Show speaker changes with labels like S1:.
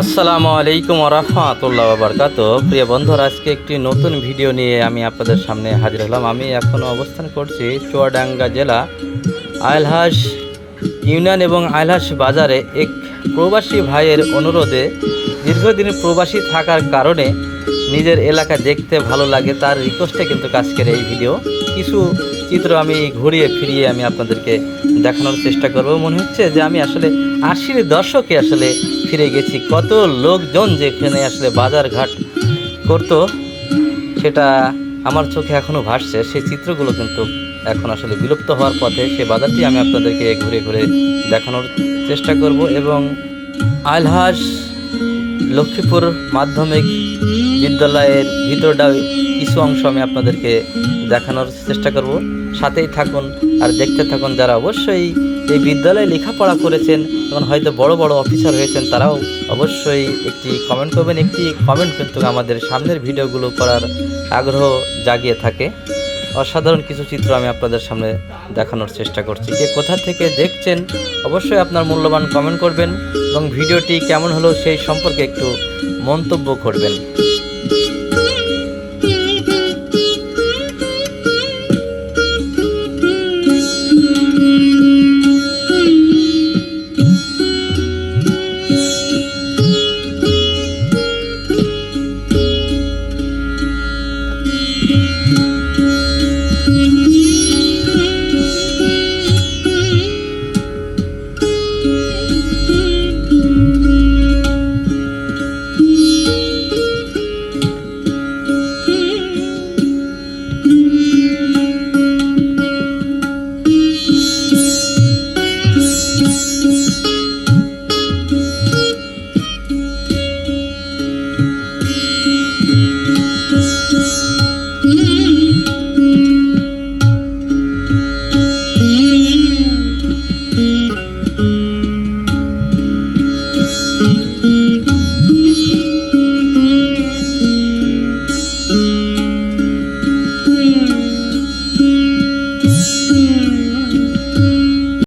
S1: আসসালামু আলাইকুম রহমতুল্লাহ বারকাত প্রিয় বন্ধুরা, আজকে একটি নতুন ভিডিও নিয়ে আমি আপনাদের সামনে হাজির হলাম। আমি এখন অবস্থান করছি চুয়াডাঙ্গা জেলা আইলহাস ইউনিয়ন এবং আইলহাস বাজারে। এক প্রবাসী ভাইয়ের অনুরোধে দীর্ঘদিন প্রবাসী থাকার কারণে নিজের এলাকা দেখতে ভালো লাগে, তার রিকোয়েস্টে কিন্তু আজকের এই ভিডিও। কিছু চিত্র আমি ঘুরিয়ে ফিরিয়ে আমি আপনাদেরকে দেখানোর চেষ্টা করব। মনে হচ্ছে যে আমি আসলে আশির দশকে আসলে ফিরে গেছি। কত লোকজন যেখানে আসলে বাজারঘাট করতো, সেটা আমার চোখে এখনও ভাসছে। সেই চিত্রগুলো কিন্তু এখন আসলে বিলুপ্ত হওয়ার পথে সে বাজারটি আমি আপনাদেরকে ঘুরে ঘুরে দেখানোর চেষ্টা করব এবং আলহাস লক্ষ্মীপুর মাধ্যমিক বিদ্যালয়ের ভিতরটা কিছু অংশ আমি আপনাদেরকে দেখানোর চেষ্টা করব। সাথেই থাকুন আর দেখতে থাকুন যারা অবশ্যই এই বিদ্যালয়ে লেখাপড়া করেছেন এবং হয়তো বড় বড় অফিসার হয়েছেন তারাও অবশ্যই একটি কমেন্ট করবেন, একটি কমেন্ট কিন্তু আমাদের সামনের ভিডিওগুলো করার আগ্রহ জাগিয়ে থাকে। অসাধারণ কিছু চিত্র আমি আপনাদের সামনে দেখানোর চেষ্টা করছি। কে কোথা থেকে দেখছেন অবশ্যই আপনার মূল্যবান কমেন্ট করবেন এবং ভিডিওটি কেমন হলো সেই সম্পর্কে একটু মন্তব্য করবেন।